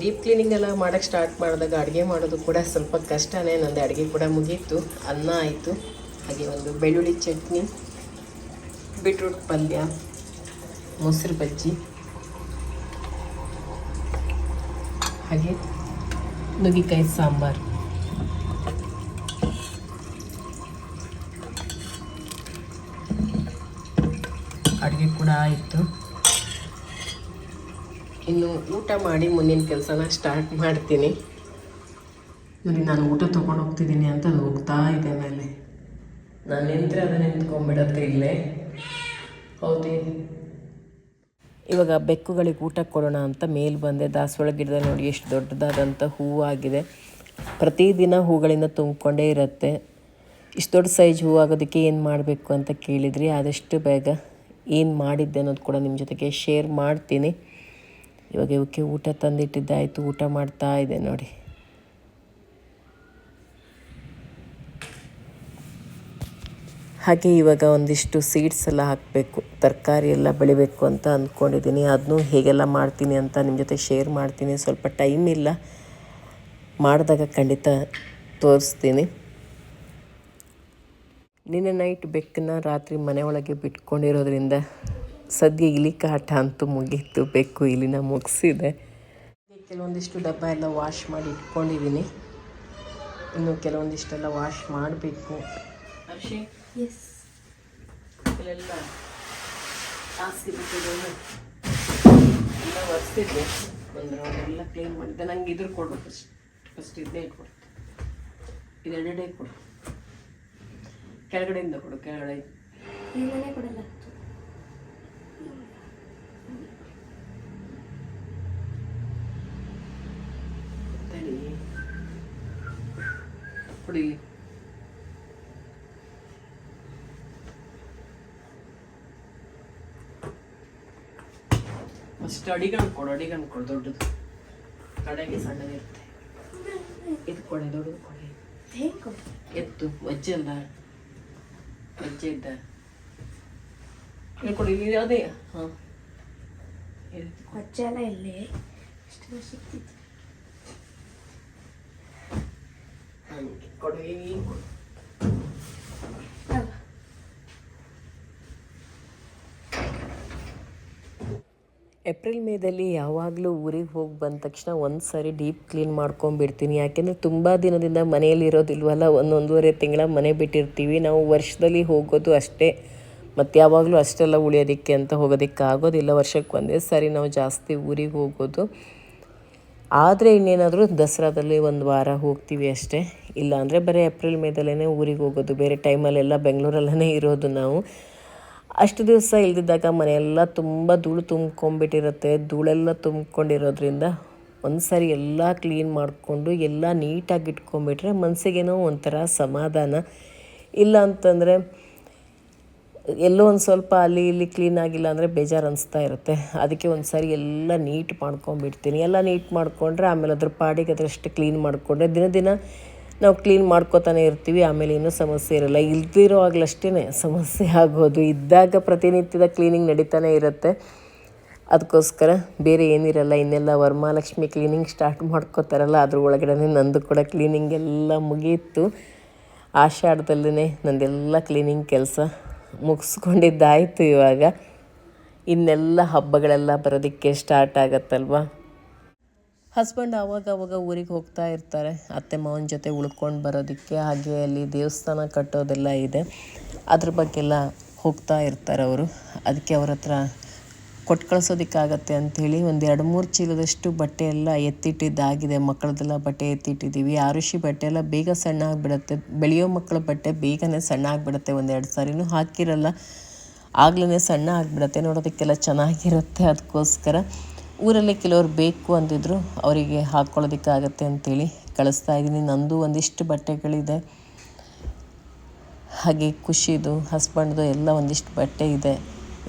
ಡೀಪ್ ಕ್ಲೀನಿಂಗ್ ಎಲ್ಲ ಮಾಡೋಕ್ಕೆ ಸ್ಟಾರ್ಟ್ ಮಾಡಿದಾಗ ಅಡುಗೆ ಮಾಡೋದು ಕೂಡ ಸ್ವಲ್ಪ ಕಷ್ಟನೇ. ನಂದು ಅಡುಗೆ ಕೂಡ ಮುಗೀತು, ಅನ್ನ ಆಯಿತು. ಹಾಗೆ ಒಂದು ಬೆಳ್ಳುಳ್ಳಿ ಚಟ್ನಿ ಬೀಟ್ರೂಟ್ ಪಲ್ಯ, ಮೊಸರು ಬಜ್ಜಿ. ಹಾಗೆ ನುಗ್ಗಿಕಾಯಿ ಸಾಂಬಾರು. ಅಡುಗೆ ಕೂಡ ಆಯಿತು. ಇನ್ನು ಊಟ ಮಾಡಿ ಮುಂದಿನ ಕೆಲಸನ ಸ್ಟಾರ್ಟ್ ಮಾಡ್ತೀನಿ. ನೋಡಿ ನಾನು ಊಟ ತೊಗೊಂಡು ಹೋಗ್ತಿದ್ದೀನಿ ಅಂತ ಅದು ಹೋಗ್ತಾ ಇದೆ ಮೇಲೆ. ನಾನು ನಿಂತರೆ ಅದು ನಿಂತ್ಕೊಂಡ್ಬಿಡತ್ತೆ ಇಲ್ಲೇ. ಹೌದು. ಇವಾಗ ಬೆಕ್ಕುಗಳಿಗೆ ಊಟ ಕೊಡೋಣ ಅಂತ ಮೇಲ್ ಬಂದೆ. ದಾಸವಾಳ ಗಿಡದ ನೋಡಿ ಎಷ್ಟು ದೊಡ್ಡದಾದಂಥ ಹೂವು ಆಗಿದೆ. ಪ್ರತಿದಿನ ಹೂಗಳಿಂದ ತುಂಬಿಕೊಂಡೇ ಇರುತ್ತೆ. ಇಷ್ಟು ದೊಡ್ಡ ಸೈಜ್ ಹೂವು ಆಗೋದಕ್ಕೆ ಏನು ಮಾಡಬೇಕು ಅಂತ ಕೇಳಿದ್ರಿ. ಆದಷ್ಟು ಬೇಗ ಏನು ಮಾಡಿದ್ದೆ ಅನ್ನೋದು ಕೂಡ ನಿಮ್ಮ ಜೊತೆಗೆ ಶೇರ್ ಮಾಡ್ತೀನಿ. ಇವಾಗ ಇವಕ್ಕೆ ಊಟ ತಂದಿಟ್ಟಿದ್ದಾಯಿತು, ಊಟ ಮಾಡ್ತಾ ಇದೆ ನೋಡಿ. ಹಾಗೆ ಇವಾಗ ಒಂದಿಷ್ಟು ಸೀಡ್ಸ್ ಎಲ್ಲ ಹಾಕಬೇಕು, ತರಕಾರಿ ಎಲ್ಲ ಬೆಳಿಬೇಕು ಅಂತ ಅಂದ್ಕೊಂಡಿದ್ದೀನಿ. ಅದನ್ನೂ ಹೇಗೆಲ್ಲ ಮಾಡ್ತೀನಿ ಅಂತ ನಿಮ್ಮ ಜೊತೆ ಶೇರ್ ಮಾಡ್ತೀನಿ. ಸ್ವಲ್ಪ ಟೈಮ್ ಇಲ್ಲ, ಮಾಡಿದಾಗ ಖಂಡಿತ ತೋರಿಸ್ತೀನಿ. ನಿನ್ನೆ ನೈಟ್ ಬೆಕ್ಕನ್ನ ರಾತ್ರಿ ಮನೆ ಒಳಗೆ ಬಿಟ್ಕೊಂಡಿರೋದ್ರಿಂದ ಸದ್ಯ ಇಲಿ ಕಾಟ ಅಂತೂ ಮುಗೀತು ಬೆಕ್ಕು ಇಲಿನ ಮುಗಿಸಿದೆ. ಕೆಲವೊಂದಿಷ್ಟು ಡಬ್ಬ ಎಲ್ಲ ವಾಶ್ ಮಾಡಿ ಇಟ್ಕೊಂಡಿದ್ದೀನಿ ಇನ್ನು ಕೆಲವೊಂದಿಷ್ಟೆಲ್ಲ ವಾಶ್ ಮಾಡಬೇಕು. ಅರ್ಷಿ ಎಸ್ ಇಲ್ಲೆಲ್ಲ ಹಾಸಿಗೆ ಬಿಟ್ಟಿದ್ದೇನೆ ಎಲ್ಲ ಒರೆಸಿದ್ದೆ. ಒಂದು ರೌಂಡ್ ಎಲ್ಲ ಕ್ಲೀನ್ ಮಾಡಿದ್ದೆ. ನಂಗೆ ಇದ್ರ ಕೊಡು ಫಸ್ಟ್ ಫಸ್ಟ್ ಇದನ್ನೇ ಕೊಡು ಇದೆರಡೇ ಕೊಡು. ಕೆಳಗಡೆಯಿಂದ ಕೊಡು. ಕೆಳಗಡೆ. ಕೊಡಲ್ಲ. ಕೊಡಿ ಫಸ್ಟ್ ಅಡಿಗಣ್ ಕೊಡು ಅಡಿಗಣ್ ಕೊಡು ದೊಡ್ಡದು. ಕಡೆಗೆ ಸಣ್ಣದಿರುತ್ತೆ ಇದು ಕೊಡೆ ದೊಡ್ಡದು ಕೊಡೆ. ಎತ್ತು ಮಜ್ಜೆ ಎತ್ತು ಮಜ್ಜೆ ಇದ್ದ? ಹೇಳ್ಕೊಡಿ ಇದು ಅದೇ ಹಾಂ. ಅಜ್ಜ ಎಲ್ಲ ಇಲ್ಲಿ. ಇಷ್ಟು ಸಿಕ್ತಿತ್ತು ಕೊಡು ಈಗ ಕೊಡು. ತಗೋ. ಏಪ್ರಿಲ್ ಮೇದಲ್ಲಿ ಯಾವಾಗಲೂ ಊರಿಗೆ ಹೋಗಿ ಬಂದ ತಕ್ಷಣ ಒಂದು ಸಾರಿ ಡೀಪ್ ಕ್ಲೀನ್ ಮಾಡ್ಕೊಂಬಿಡ್ತೀನಿ ಯಾಕೆಂದರೆ ತುಂಬ ದಿನದಿಂದ ಮನೆಯಲ್ಲಿ ಇರೋದಿಲ್ವಲ್ಲ ಒಂದೊಂದೂವರೆ ತಿಂಗಳ ಮನೆ ಬಿಟ್ಟಿರ್ತೀವಿ ನಾವು ವರ್ಷದಲ್ಲಿ ಹೋಗೋದು ಅಷ್ಟೇ ಮತ್ತು ಯಾವಾಗಲೂ ಅಷ್ಟೆಲ್ಲ ಉಳಿಯೋದಕ್ಕೆ ಅಂತ ಹೋಗೋದಕ್ಕೆ ಆಗೋದಿಲ್ಲ ವರ್ಷಕ್ಕೆ ಒಂದೇ ಸಾರಿ ನಾವು ಜಾಸ್ತಿ ಊರಿಗೆ ಹೋಗೋದು ಆದರೆ ಇನ್ನೇನಾದರೂ ದಸರಾದಲ್ಲಿ ಒಂದು ವಾರ ಹೋಗ್ತೀವಿ ಅಷ್ಟೇ ಇಲ್ಲಾಂದರೆ ಬರೀ ಏಪ್ರಿಲ್ ಮೇದಲ್ಲೇ ಊರಿಗೆ ಹೋಗೋದು, ಬೇರೆ ಟೈಮಲ್ಲೆಲ್ಲ ಬೆಂಗಳೂರಲ್ಲೇ ಇರೋದು ನಾವು. ಅಷ್ಟು ದಿವಸ ಇಲ್ದಿದ್ದಾಗ ಮನೆಯೆಲ್ಲ ತುಂಬ ಧೂಳು ತುಂಬ್ಕೊಂಬಿಟ್ಟಿರುತ್ತೆ ಧೂಳೆಲ್ಲ ತುಂಬ್ಕೊಂಡಿರೋದ್ರಿಂದ ಒಂದು ಸಾರಿ ಎಲ್ಲ ಕ್ಲೀನ್ ಮಾಡಿಕೊಂಡು ಎಲ್ಲ ನೀಟಾಗಿ ಇಟ್ಕೊಂಬಿಟ್ರೆ ಮನಸ್ಸಿಗೇನೋ ಒಂಥರ ಸಮಾಧಾನ. ಇಲ್ಲ ಅಂತಂದರೆ ಎಲ್ಲೋ ಒಂದು ಸ್ವಲ್ಪ ಅಲ್ಲಿ ಇಲ್ಲಿ ಕ್ಲೀನ್ ಆಗಿಲ್ಲ ಅಂದರೆ ಬೇಜಾರು ಅನಿಸ್ತಾ ಇರುತ್ತೆ. ಅದಕ್ಕೆ ಒಂದು ಸಾರಿ ಎಲ್ಲ ನೀಟ್ ಮಾಡ್ಕೊಂಬಿಡ್ತೀನಿ ಎಲ್ಲ ನೀಟ್ ಮಾಡಿಕೊಂಡ್ರೆ ಆಮೇಲೆ ಅದ್ರ ಪಾಡಿಗೆ ಅದರಷ್ಟು ಕ್ಲೀನ್ ಮಾಡಿಕೊಂಡ್ರೆ ದಿನ ದಿನ ನಾವು ಕ್ಲೀನ್ ಮಾಡ್ಕೋತಾನೆ ಇರ್ತೀವಿ, ಆಮೇಲೆ ಏನೂ ಸಮಸ್ಯೆ ಇರಲ್ಲ. ಇಲ್ದಿರೋ ಆಗ್ಲಷ್ಟೇ ಸಮಸ್ಯೆ ಆಗೋದು. ಇದ್ದಾಗ ಪ್ರತಿನಿತ್ಯದ ಕ್ಲೀನಿಂಗ್ ನಡೀತಾನೆ ಇರುತ್ತೆ. ಅದಕ್ಕೋಸ್ಕರ ಬೇರೆ ಏನಿರಲ್ಲ, ಇನ್ನೆಲ್ಲ ವರಮಹಾಲಕ್ಷ್ಮಿ ಕ್ಲೀನಿಂಗ್ ಸ್ಟಾರ್ಟ್ ಮಾಡ್ಕೋತಾರಲ್ಲ, ಅದ್ರ ಒಳಗಡೆ ನಂದು ಕೂಡ ಕ್ಲೀನಿಂಗ್ ಎಲ್ಲ ಮುಗೀತು. ಆಷಾಢದಲ್ಲೇ ನಂದೆಲ್ಲ ಕ್ಲೀನಿಂಗ್ ಕೆಲಸ ಮುಗಿಸ್ಕೊಂಡಿದ್ದಾಯಿತು ಇವಾಗ. ಇನ್ನೆಲ್ಲ ಹಬ್ಬಗಳೆಲ್ಲ ಬರೋದಕ್ಕೆ ಸ್ಟಾರ್ಟ್ ಆಗತ್ತಲ್ವ? ಹಸ್ಬೆಂಡ್ ಆವಾಗ ಅವಾಗ ಊರಿಗೆ ಹೋಗ್ತಾ ಇರ್ತಾರೆ. ಅತ್ತೆ, ಮಾವನ ಜೊತೆ ಉಳ್ಕೊಂಡು ಬರೋದಕ್ಕೆ ಹಾಗೆ ಅಲ್ಲಿ ದೇವಸ್ಥಾನ ಕಟ್ಟೋದೆಲ್ಲ ಇದೆ. ಅದ್ರ ಬಗ್ಗೆಲ್ಲ ಹೋಗ್ತಾ ಇರ್ತಾರೆ ಅವರು. ಅದಕ್ಕೆ ಅವ್ರ ಹತ್ರ ಕೊಟ್ಟು ಕಳಿಸೋದಕ್ಕಾಗತ್ತೆ ಅಂಥೇಳಿ ಒಂದು ಎರಡು ಮೂರು ಚೀಲದಷ್ಟು ಬಟ್ಟೆ ಎಲ್ಲ ಎತ್ತಿಟ್ಟಿದ್ದಾಗಿದೆ. ಮಕ್ಕಳದೆಲ್ಲ ಬಟ್ಟೆ ಎತ್ತಿಟ್ಟಿದ್ದೀವಿ. ಆರುಷಿ ಬಟ್ಟೆ ಎಲ್ಲ ಬೇಗ ಸಣ್ಣ ಆಗಿಬಿಡುತ್ತೆ ಬೆಳೆಯೋ ಮಕ್ಕಳ ಬಟ್ಟೆ ಬೇಗನೆ ಸಣ್ಣ ಆಗಿಬಿಡುತ್ತೆ ಒಂದೆರಡು ಸಾರಿನೂ ಹಾಕಿರಲ್ಲ. ಆಗ್ಲೇ ಸಣ್ಣ ಆಗಿಬಿಡುತ್ತೆ ನೋಡೋದಕ್ಕೆಲ್ಲ ಚೆನ್ನಾಗಿರುತ್ತೆ. ಅದಕ್ಕೋಸ್ಕರ ಊರಲ್ಲಿ ಕೆಲವರು ಬೇಕು ಅಂದಿದ್ರು ಅವರಿಗೆ ಹಾಕ್ಕೊಳ್ಳೋದಕ್ಕಾಗತ್ತೆ ಅಂತೇಳಿ ಕಳಿಸ್ತಾ ಇದ್ದೀನಿ. ನಂದು ಒಂದಿಷ್ಟು ಬಟ್ಟೆಗಳಿದೆ. ಹಾಗೆ ಖುಷಿದು ಹಸ್ಬೆಂಡ್ದು ಎಲ್ಲ ಒಂದಿಷ್ಟು ಬಟ್ಟೆ ಇದೆ.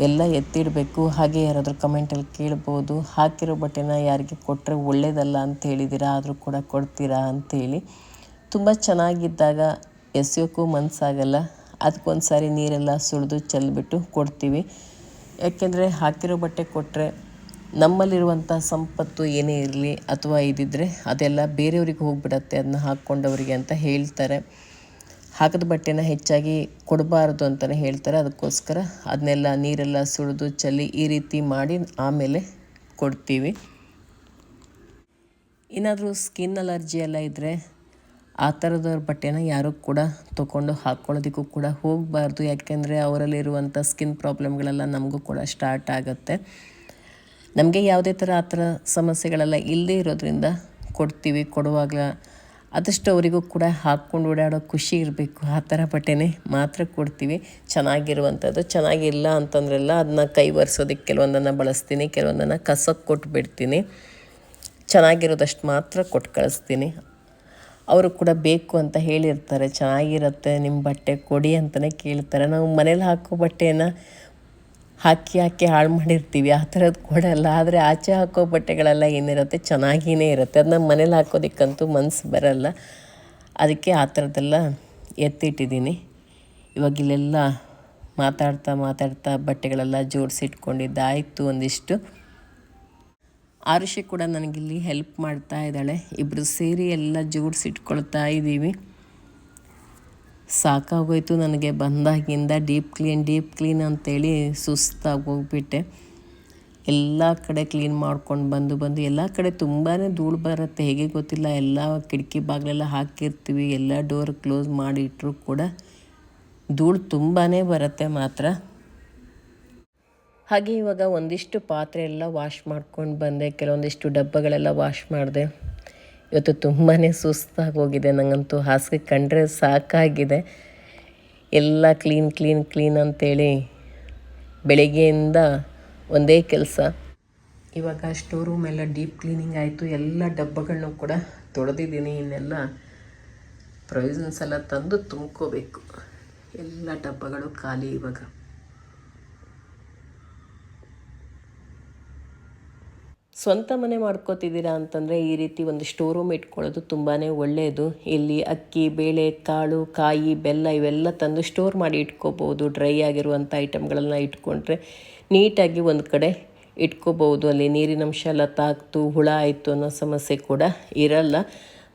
ಎಲ್ಲ ಎತ್ತಿಡಬೇಕು. ಹಾಗೆ ಯಾರಾದರೂ ಕಮೆಂಟಲ್ಲಿ ಕೇಳ್ಬೋದು. ಹಾಕಿರೋ ಬಟ್ಟೆನ ಯಾರಿಗೆ ಕೊಟ್ಟರೆ ಒಳ್ಳೇದಲ್ಲ ಅಂತ ಹೇಳಿದ್ದೀರಾ ಆದರೂ ಕೂಡ ಕೊಡ್ತೀರಾ ಅಂತೇಳಿ. ತುಂಬ ಚೆನ್ನಾಗಿದ್ದಾಗ ಎಸೆಯೋಕ್ಕೂ ಮನಸ್ಸಾಗಲ್ಲ ಅದಕ್ಕೊಂದು ಸಾರಿ ನೀರೆಲ್ಲ ಸುಳಿದು ಚೆಲ್ಬಿಟ್ಟು ಕೊಡ್ತೀವಿ. ಯಾಕೆಂದರೆ ಹಾಕಿರೋ ಬಟ್ಟೆ ಕೊಟ್ಟರೆ ನಮ್ಮಲ್ಲಿರುವಂಥ ಸಂಪತ್ತು ಏನೇ ಇರಲಿ ಅಥವಾ ಇದಿದ್ದರೆ ಅದೆಲ್ಲ ಬೇರೆಯವ್ರಿಗೆ ಹೋಗ್ಬಿಡತ್ತೆ, ಅದನ್ನ ಹಾಕ್ಕೊಂಡವರಿಗೆ ಅಂತ ಹೇಳ್ತಾರೆ. ಹಾಕಿದ ಬಟ್ಟೆನ ಹೆಚ್ಚಾಗಿ ಕೊಡಬಾರ್ದು ಅಂತಲೇ ಹೇಳ್ತಾರೆ. ಅದಕ್ಕೋಸ್ಕರ ಅದನ್ನೆಲ್ಲ ನೀರೆಲ್ಲ ಸುಳಿದು ಚೆಲ್ಲಿ ಈ ರೀತಿ ಮಾಡಿ ಆಮೇಲೆ ಕೊಡ್ತೀವಿ. ಏನಾದರೂ ಸ್ಕಿನ್ ಅಲರ್ಜಿ ಎಲ್ಲ ಇದ್ದರೆ ಆ ಥರದವ್ರ ಬಟ್ಟೆನ ಯಾರೂ ಕೂಡ ತೊಗೊಂಡು ಹಾಕ್ಕೊಳ್ಳೋದಕ್ಕೂ ಕೂಡ ಹೋಗಬಾರ್ದು. ಯಾಕೆಂದರೆ ಅವರಲ್ಲಿರುವಂಥ ಸ್ಕಿನ್ ಪ್ರಾಬ್ಲಮ್ಗಳೆಲ್ಲ ನಮಗೂ ಕೂಡ ಸ್ಟಾರ್ಟ್ ಆಗುತ್ತೆ. ನಮಗೆ ಯಾವುದೇ ಥರ ಆ ಥರ ಸಮಸ್ಯೆಗಳೆಲ್ಲ ಇಲ್ಲದೇ ಇರೋದ್ರಿಂದ ಕೊಡ್ತೀವಿ ಕೊಡುವಾಗ ಆದಷ್ಟು ಅವರಿಗೂ ಕೂಡ ಹಾಕ್ಕೊಂಡು ಓಡಾಡೋ ಖುಷಿ ಇರಬೇಕು. ಆ ಥರ ಬಟ್ಟೆನೇ ಮಾತ್ರ ಕೊಡ್ತೀವಿ. ಚೆನ್ನಾಗಿರುವಂಥದ್ದು, ಚೆನ್ನಾಗಿಲ್ಲ ಅಂತಂದ್ರೆಲ್ಲ ಅದನ್ನ ಕೈ ಒರೆಸೋದಕ್ಕೆ ಕೆಲವೊಂದನ್ನು ಬಳಸ್ತೀನಿ, ಕೆಲವೊಂದನ್ನು ಕಸಕ್ಕೆ ಕೊಟ್ಟು ಬಿಡ್ತೀನಿ ಚೆನ್ನಾಗಿರೋದಷ್ಟು ಮಾತ್ರ ಕೊಟ್ಟು ಕಳಿಸ್ತೀನಿ. ಅವರು ಕೂಡ ಬೇಕು ಅಂತ ಹೇಳಿರ್ತಾರೆ. ಚೆನ್ನಾಗಿರುತ್ತೆ, ನಿಮ್ಮ ಬಟ್ಟೆ ಕೊಡಿ ಅಂತಲೇ ಕೇಳ್ತಾರೆ. ನಾವು ಮನೇಲಿ ಹಾಕೋ ಬಟ್ಟೆಯನ್ನು ಹಾಕಿ ಹಾಕಿ ಹಾಳು ಮಾಡಿರ್ತೀವಿ, ಆ ಥರದ್ದು ಕೊಡಲ್ಲ ಆದರೆ ಆಚೆ ಹಾಕೋ ಬಟ್ಟೆಗಳೆಲ್ಲ ಏನಿರುತ್ತೆ ಚೆನ್ನಾಗಿಯೇ ಇರುತ್ತೆ. ಅದನ್ನ ಮನೇಲಿ ಹಾಕೋದಕ್ಕಂತೂ ಮನಸ್ಸು ಬರಲ್ಲ. ಅದಕ್ಕೆ ಆ ಥರದ್ದೆಲ್ಲ ಎತ್ತಿಟ್ಟಿದ್ದೀನಿ. ಇವಾಗ ಇಲ್ಲೆಲ್ಲ ಮಾತಾಡ್ತಾ ಮಾತಾಡ್ತಾ ಬಟ್ಟೆಗಳೆಲ್ಲ ಜೋಡಿಸಿಟ್ಕೊಂಡಿದ್ದಾಯಿತು ಒಂದಿಷ್ಟು. ಆರುಷಿ ಕೂಡ ನನಗಿಲ್ಲಿ ಹೆಲ್ಪ್ ಮಾಡ್ತಾ ಇದ್ದಾಳೆ. ಇಬ್ಬರು ಸೇರಿ ಎಲ್ಲ ಜೋಡಿಸಿಟ್ಕೊಳ್ತಾ ಇದ್ದೀವಿ ಸಾಕಾಗೋಯ್ತು ನನಗೆ ಬಂದಾಗಿಂದ ಡೀಪ್ ಕ್ಲೀನ್ ಡೀಪ್ ಕ್ಲೀನ್ ಅಂತೇಳಿ ಸುಸ್ತಾಗಿ ಹೋಗ್ಬಿಟ್ಟೆ. ಎಲ್ಲ ಕಡೆ ಕ್ಲೀನ್ ಮಾಡ್ಕೊಂಡು ಬಂದು ಬಂದು ಎಲ್ಲ ಕಡೆ ತುಂಬಾ ಧೂಳು ಬರುತ್ತೆ, ಹೇಗೆ ಗೊತ್ತಿಲ್ಲ. ಎಲ್ಲ ಕಿಟಕಿ ಬಾಗಿಲೆಲ್ಲ ಹಾಕಿರ್ತೀವಿ, ಎಲ್ಲ ಡೋರ್ ಕ್ಲೋಸ್ ಮಾಡಿಟ್ರೂ ಕೂಡ ಧೂಳು ತುಂಬಾ ಬರುತ್ತೆ ಮಾತ್ರ. ಹಾಗೆ ಇವಾಗ ಒಂದಿಷ್ಟು ಪಾತ್ರೆ ಎಲ್ಲ ವಾಶ್ ಮಾಡ್ಕೊಂಡು ಬಂದೆ, ಕೆಲವೊಂದಿಷ್ಟು ಡಬ್ಬಗಳೆಲ್ಲ ವಾಶ್ ಮಾಡಿದೆ. ಇವತ್ತು ತುಂಬಾ ಸುಸ್ತಾಗಿ ಹೋಗಿದೆ ನನಗಂತೂ ಹಾಸಿಗೆ ಕಂಡ್ರೆ ಸಾಕಾಗಿದೆ. ಎಲ್ಲ ಕ್ಲೀನ್ ಕ್ಲೀನ್ ಕ್ಲೀನ್ ಅಂತೇಳಿ ಬೆಳಗ್ಗೆಯಿಂದ ಒಂದೇ ಕೆಲಸ. ಇವಾಗ ಸ್ಟೋರ್ ರೂಮ್ ಎಲ್ಲ ಡೀಪ್ ಕ್ಲೀನಿಂಗ್ ಆಯಿತು. ಎಲ್ಲ ಡಬ್ಬಗಳನ್ನೂ ಕೂಡ ತೊಳೆದಿದ್ದೀನಿ. ಇನ್ನೆಲ್ಲ ಪ್ರೊವಿಷನ್ಸ್ ಎಲ್ಲ ತಂದು ತುಂಬ್ಕೋಬೇಕು. ಎಲ್ಲ ಡಬ್ಬಗಳು ಖಾಲಿ ಇವಾಗ. ಸ್ವಂತ ಮನೆ ಮಾಡ್ಕೋತಿದ್ದೀರಾ ಅಂತಂದರೆ ಈ ರೀತಿ ಒಂದು ಸ್ಟೋರ್ ರೂಮ್ ಇಟ್ಕೊಳ್ಳೋದು ತುಂಬಾ ಒಳ್ಳೆಯದು ಇಲ್ಲಿ ಅಕ್ಕಿ, ಬೇಳೆ, ಕಾಳು, ಕಾಯಿ, ಬೆಲ್ಲ ಇವೆಲ್ಲ ತಂದು ಸ್ಟೋರ್ ಮಾಡಿ ಇಟ್ಕೋಬೋದು. ಡ್ರೈ ಆಗಿರುವಂಥ ಐಟಮ್ಗಳನ್ನ ಇಟ್ಕೊಂಡ್ರೆ ನೀಟಾಗಿ ಒಂದು ಕಡೆ ಇಟ್ಕೋಬೋದು. ಅಲ್ಲಿ ನೀರಿನ ಅಂಶ ಎಲ್ಲ ತಾಕ್ತು ಹುಳ ಆಯಿತು ಅನ್ನೋ ಸಮಸ್ಯೆ ಕೂಡ ಇರಲ್ಲ.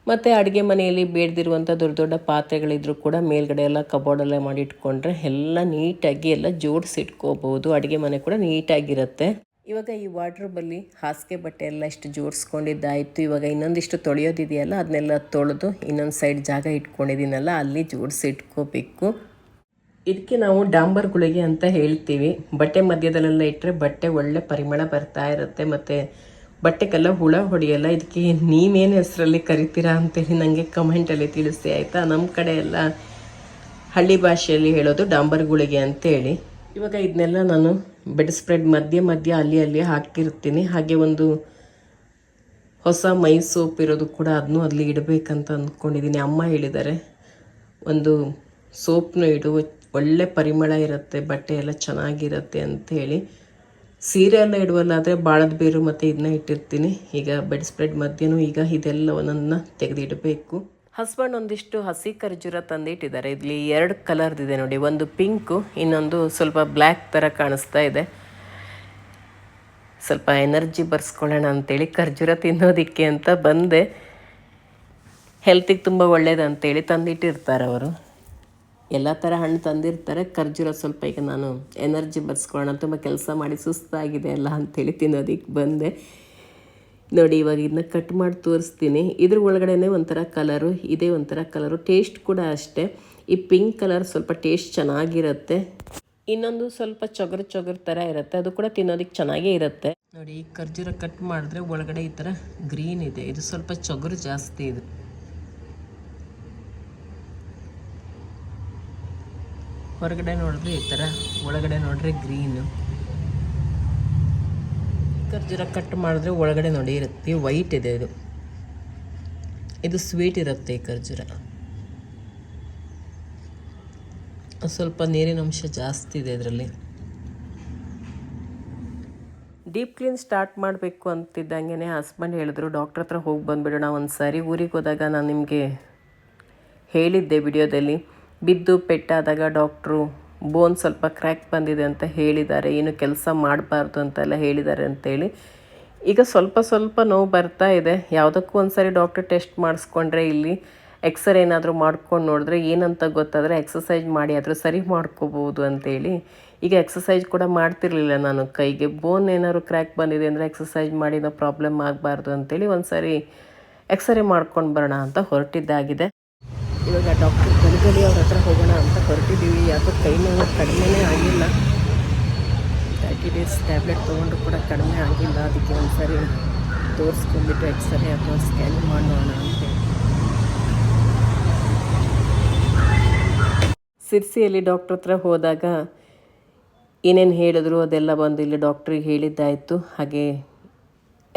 ಮತ್ತು ಅಡುಗೆ ಮನೆಯಲ್ಲಿ ಬೇಡದಿರುವಂಥ ದೊಡ್ಡ ದೊಡ್ಡ ಪಾತ್ರೆಗಳಿದ್ರೂ ಕೂಡ ಮೇಲ್ಗಡೆ ಎಲ್ಲ ಕಬೋರ್ಡಲ್ಲೇ ಮಾಡಿ ಇಟ್ಕೊಂಡ್ರೆ ಎಲ್ಲ ನೀಟಾಗಿ ಎಲ್ಲ ಜೋಡಿಸಿಟ್ಕೋಬೋದು. ಅಡುಗೆ ಮನೆ ಕೂಡ ನೀಟಾಗಿರುತ್ತೆ. ಇವಾಗ ಈ ವಾರ್ಡ್ರೋಬಲ್ಲಿ ಹಾಸಿಗೆ ಬಟ್ಟೆ ಎಲ್ಲ ಇಷ್ಟು ಜೋಡಿಸ್ಕೊಂಡಿದ್ದಾಯಿತು. ಇವಾಗ ಇನ್ನೊಂದಿಷ್ಟು ತೊಳೆಯೋದಿದೆಯಲ್ಲ, ಅದನ್ನೆಲ್ಲ ತೊಳೆದು ಇನ್ನೊಂದು ಸೈಡ್ ಜಾಗ ಇಟ್ಕೊಂಡಿದ್ದೀನಲ್ಲ, ಅಲ್ಲಿ ಜೋಡಿಸಿ ಇಟ್ಕೋಬೇಕು ಇದಕ್ಕೆ ನಾವು ಡಾಂಬರ್ ಗುಳಿಗೆ ಅಂತ ಹೇಳ್ತೀವಿ. ಬಟ್ಟೆ ಮಧ್ಯದಲ್ಲೆಲ್ಲ ಇಟ್ಟರೆ ಬಟ್ಟೆ ಒಳ್ಳೆ ಪರಿಮಳ ಬರ್ತಾ ಇರುತ್ತೆ, ಮತ್ತು ಬಟ್ಟೆಗೆಲ್ಲ ಹುಳ ಹೊಡೆಯಲ್ಲ, ಇದಕ್ಕೆ ನೀವೇನು ಹೆಸರಲ್ಲಿ ಕರಿತೀರಾ ಅಂತೇಳಿ ನನಗೆ ಕಮೆಂಟಲ್ಲಿ ತಿಳಿಸಿ, ಆಯಿತಾ? ನಮ್ಮ ಕಡೆ ಎಲ್ಲ ಹಳ್ಳಿ ಭಾಷೆಯಲ್ಲಿ ಹೇಳೋದು ಡಾಂಬರ್ ಗುಳಿಗೆ ಅಂತೇಳಿ. ಇವಾಗ ಇದನ್ನೆಲ್ಲ ನಾನು ಬೆಡ್ ಸ್ಪ್ರೆಡ್ ಮಧ್ಯೆ ಮಧ್ಯೆ ಅಲ್ಲಿ ಅಲ್ಲಿ ಹಾಕಿರ್ತೀನಿ. ಹಾಗೆ ಒಂದು ಹೊಸ ಮೈ ಸೋಪ್ ಇರೋದು ಕೂಡ ಅದನ್ನು ಅಲ್ಲಿ ಇಡಬೇಕಂತ ಅಂದ್ಕೊಂಡಿದ್ದೀನಿ ಅಮ್ಮ ಹೇಳಿದ್ದಾರೆ, ಒಂದು ಸೋಪ್ನು ಇಡು, ಒಳ್ಳೆ ಪರಿಮಳ ಇರುತ್ತೆ, ಬಟ್ಟೆ ಎಲ್ಲ ಚೆನ್ನಾಗಿರುತ್ತೆ ಅಂಥೇಳಿ ಸೀರೆ ಎಲ್ಲ ಇಡುವಲ್ಲಾದರೆ ಬಾಳದ ಬೇರು ಮತ್ತು ಇದನ್ನ ಇಟ್ಟಿರ್ತೀನಿ. ಈಗ ಬೆಡ್ ಸ್ಪ್ರೆಡ್ ಮಧ್ಯನೂ ಈಗ ಇದೆಲ್ಲವನ್ನ ತೆಗೆದಿಡಬೇಕು. ಹಸ್ಬೆಂಡ್ ಒಂದಿಷ್ಟು ಹಸಿ ಖರ್ಜೂರ ತಂದಿಟ್ಟಿದ್ದಾರೆ. ಇಲ್ಲಿ ಎರಡು ಕಲರ್ದಿದೆ ನೋಡಿ. ಒಂದು ಪಿಂಕು ಇನ್ನೊಂದು ಸ್ವಲ್ಪ ಬ್ಲ್ಯಾಕ್ ಥರ ಕಾಣಿಸ್ತಾ ಇದೆ. ಸ್ವಲ್ಪ ಎನರ್ಜಿ ಬರ್ಸ್ಕೊಳ್ಳೋಣ ಅಂತೇಳಿ ಖರ್ಜೂರ ತಿನ್ನೋದಕ್ಕೆ ಅಂತ ಬಂದೆ. ಹೆಲ್ತಿಗೆ ತುಂಬ ಒಳ್ಳೇದು ಅಂತೇಳಿ ತಂದಿಟ್ಟಿರ್ತಾರೆ ಅವರು. ಎಲ್ಲ ಥರ ಹಣ್ಣು ತಂದಿರ್ತಾರೆ. ಖರ್ಜೂರ ಸ್ವಲ್ಪ ಈಗ ನಾನು ಎನರ್ಜಿ ಬರ್ಸ್ಕೊಳ್ಳೋಣ, ತುಂಬ ಕೆಲಸ ಮಾಡಿ ಸುಸ್ತಾಗಿದೆ ಅಲ್ಲ ಅಂತೇಳಿ ತಿನ್ನೋದಕ್ಕೆ ಬಂದೆ. ನೋಡಿ, ಇವಾಗ ಇದನ್ನ ಕಟ್ ಮಾಡಿ ತೋರಿಸ್ತೀನಿ. ಇದ್ರ ಒಳಗಡೆನೆ ಒಂಥರ ಕಲರು ಇದೇ ಒಂಥರ ಕಲರು ಟೇಸ್ಟ್ ಕೂಡ ಅಷ್ಟೇ. ಈ ಪಿಂಕ್ ಕಲರ್ ಸ್ವಲ್ಪ ಟೇಸ್ಟ್ ಚೆನ್ನಾಗಿರುತ್ತೆ. ಇನ್ನೊಂದು ಸ್ವಲ್ಪ ಚೊಗರು ಚೊಗರು ಥರ ಇರುತ್ತೆ. ಅದು ಕೂಡ ತಿನ್ನೋದಕ್ಕೆ ಚೆನ್ನಾಗೇ ಇರುತ್ತೆ. ನೋಡಿ, ಈ ಖರ್ಜೂರ ಕಟ್ ಮಾಡಿದ್ರೆ ಒಳಗಡೆ ಈ ಥರ ಗ್ರೀನ್ ಇದೆ. ಇದು ಸ್ವಲ್ಪ ಚೊಗರು ಜಾಸ್ತಿ ಇದೆ. ಹೊರಗಡೆ ನೋಡಿದ್ರೆ ಈ ಥರ ಒಳಗಡೆ ನೋಡ್ರಿ ಗ್ರೀನು ಖರ್ಜೂರ ಕಟ್ ಮಾಡಿದ್ರೆ ಒಳಗಡೆ ನೋಡಿ, ಇರುತ್ತೆ. ವೈಟ್ ಇದೆ ಇದು. ಇದು ಸ್ವೀಟ್ ಇರುತ್ತೆ ಈ ಖರ್ಜೂರ. ಸ್ವಲ್ಪ ನೀರಿನ ಅಂಶ ಜಾಸ್ತಿ ಇದೆ ಇದರಲ್ಲಿ. ಡೀಪ್ ಕ್ಲೀನ್ ಸ್ಟಾರ್ಟ್ ಮಾಡಬೇಕು ಅಂತಿದ್ದಂಗೆ ಹಸ್ಬೆಂಡ್ ಹೇಳಿದ್ರು ಡಾಕ್ಟ್ರ್ ಹತ್ರ ಹೋಗಿ ಬಂದುಬಿಡೋಣ ಒಂದು ಸಾರಿ ಊರಿಗೆ ಹೋದಾಗ ನಾನು ನಿಮಗೆ ಹೇಳಿದ್ದೆ ವಿಡಿಯೋದಲ್ಲಿ. ಬಿದ್ದು ಪೆಟ್ಟಾದಾಗ ಡಾಕ್ಟ್ರು ಬೋನ್ ಸ್ವಲ್ಪ ಕ್ರ್ಯಾಕ್ ಬಂದಿದೆ ಅಂತ ಹೇಳಿದ್ದಾರೆ, ಏನು ಕೆಲಸ ಮಾಡಬಾರ್ದು ಅಂತೆಲ್ಲ ಹೇಳಿದ್ದಾರೆ ಅಂತೇಳಿ. ಈಗ ಸ್ವಲ್ಪ ಸ್ವಲ್ಪ ನೋವು ಬರ್ತಾ ಇದೆ. ಯಾವುದಕ್ಕೂ ಒಂದು ಸಾರಿ ಡಾಕ್ಟ್ರ್ ಟೆಸ್ಟ್ ಮಾಡಿಸ್ಕೊಂಡ್ರೆ ಇಲ್ಲಿ ಎಕ್ಸ್ರೇ ಏನಾದರೂ ಮಾಡ್ಕೊಂಡು ನೋಡಿದ್ರೆ ಏನಂತ ಗೊತ್ತಾದರೆ ಎಕ್ಸಸೈಜ್ ಮಾಡಿ ಆದರೂ ಸರಿ ಮಾಡ್ಕೋಬೋದು ಅಂತೇಳಿ. ಈಗ ಎಕ್ಸಸೈಜ್ ಕೂಡ ಮಾಡ್ತಿರಲಿಲ್ಲ ನಾನು ಕೈಗೆ. ಬೋನ್ ಏನಾದ್ರು ಕ್ರ್ಯಾಕ್ ಬಂದಿದೆ ಅಂದರೆ ಎಕ್ಸಸೈಜ್ ಮಾಡಿದ ಪ್ರಾಬ್ಲಮ್ ಆಗಬಾರ್ದು ಅಂತೇಳಿ ಒಂದು ಸಾರಿ ಎಕ್ಸ್ರೇ ಮಾಡ್ಕೊಂಡು ಬರೋಣ ಅಂತ ಹೊರಟಿದ್ದಾಗಿದೆ. ಇವಾಗ ಡಾಕ್ಟರ್ ಗಲಗಲಿ ಅವ್ರ ಹತ್ರ ಹೋಗೋಣ ಅಂತ ಹೊರಟಿದ್ದೀವಿ. ಯಾಕೋ ಕೈ ನೋವು ಕಡಿಮೆನೇ ಆಗಿಲ್ಲ. ತರ್ಟಿ ಡೇಸ್ ಟ್ಯಾಬ್ಲೆಟ್ ತೊಗೊಂಡ್ರು ಕೂಡ ಕಡಿಮೆ ಆಗಿಲ್ಲ. ಅದಕ್ಕೆ ಒಂದು ಸರಿ ತೋರಿಸ್ಕೊಂಡ್ಬಿಟ್ಟು ಎಕ್ಸ್ರೇ ಅಥವಾ ಸ್ಕ್ಯಾನ್ ಮಾಡೋಣ ಅಂತ ಸಿರ್ಸಿಯಲ್ಲಿ ಡಾಕ್ಟ್ರ್ ಹತ್ರ ಹೋದಾಗ ಏನೇನು ಹೇಳಿದ್ರು ಅದೆಲ್ಲ ಬಂದು ಇಲ್ಲಿ ಡಾಕ್ಟ್ರಿಗೆ ಹೇಳಿದ್ದಾಯಿತು. ಹಾಗೆ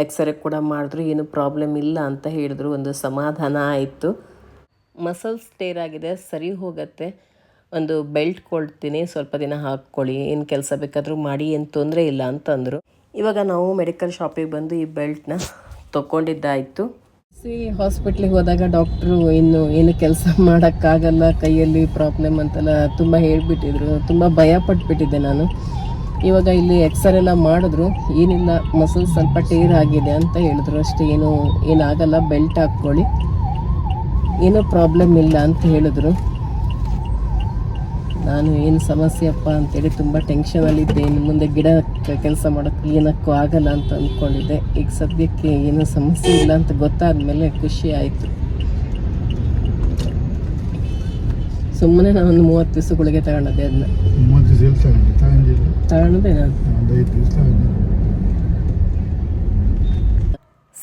ಎಕ್ಸ್ರೇ ಕೂಡ ಮಾಡಿದ್ರು. ಏನು ಪ್ರಾಬ್ಲಮ್ ಇಲ್ಲ ಅಂತ ಹೇಳಿದ್ರು. ಒಂದು ಸಮಾಧಾನ ಆಯಿತು. ಮಸಲ್ಸ್ ಟೇರ್ ಆಗಿದೆ, ಸರಿ ಹೋಗುತ್ತೆ. ಒಂದು ಬೆಲ್ಟ್ ಕೊಡ್ತೀನಿ, ಸ್ವಲ್ಪ ದಿನ ಹಾಕ್ಕೊಳ್ಳಿ, ಏನು ಕೆಲಸ ಬೇಕಾದರೂ ಮಾಡಿ, ಏನು ತೊಂದರೆ ಇಲ್ಲ ಅಂತಂದರು. ಇವಾಗ ನಾವು ಮೆಡಿಕಲ್ ಶಾಪಿಗೆ ಬಂದು ಈ ಬೆಲ್ಟ್ನ ತೊಗೊಂಡಿದ್ದಾಯಿತು ಸಿ ಹಾಸ್ಪಿಟ್ಲಿಗೆ ಹೋದಾಗ ಡಾಕ್ಟ್ರು ಇನ್ನು ಏನು ಕೆಲಸ ಮಾಡೋಕ್ಕಾಗಲ್ಲ, ಕೈಯಲ್ಲಿ ಪ್ರಾಬ್ಲಮ್ ಅಂತೆಲ್ಲ ತುಂಬ ಹೇಳಿಬಿಟ್ಟಿದ್ರು. ತುಂಬ ಭಯ ಪಟ್ಬಿಟ್ಟಿದ್ದೆ ನಾನು. ಇವಾಗ ಇಲ್ಲಿ ಎಕ್ಸ್ರೇ ಎಲ್ಲ ಮಾಡಿದ್ರು. ಏನಿಲ್ಲ ಮಸಲ್ ಸ್ವಲ್ಪ ಟೇರ್ ಆಗಿದೆ ಅಂತ ಹೇಳಿದ್ರು. ಅಷ್ಟೇ, ಏನು, ಏನಾಗಲ್ಲ, ಬೆಲ್ಟ್ ಹಾಕ್ಕೊಳ್ಳಿ. ಏನೂ ಪ್ರಾಬ್ಲಮ್ ಇಲ್ಲ ಅಂತ ಹೇಳಿದ್ರು. ನಾನು ಏನು ಸಮಸ್ಯೆಯಪ್ಪ ಅಂತೇಳಿ ತುಂಬ ಟೆನ್ಷನಲ್ಲಿದ್ದೆ ಇನ್ನು ಮುಂದೆ ಗಿಡ ಕೆಲಸ ಮಾಡೋಕ್ಕೆ ಏನಕ್ಕೂ ಆಗಲ್ಲ ಅಂತ ಅಂದ್ಕೊಂಡಿದ್ದೆ. ಈಗ ಸದ್ಯಕ್ಕೆ ಏನೂ ಸಮಸ್ಯೆ ಇಲ್ಲ ಅಂತ ಗೊತ್ತಾದ ಮೇಲೆ ಖುಷಿ ಆಯಿತು. ಸುಮ್ಮನೆ ನಾನು ಒಂದು ಮೂವತ್ತು ದಿವಸಗಳಿಗೆ ತಗೊಂಡದೆ ಅದನ್ನ ತಗೊಂಡೆ ನಾನು ಒಂದು ಐದು ದಿವಸ ತಗೊಂಡೆ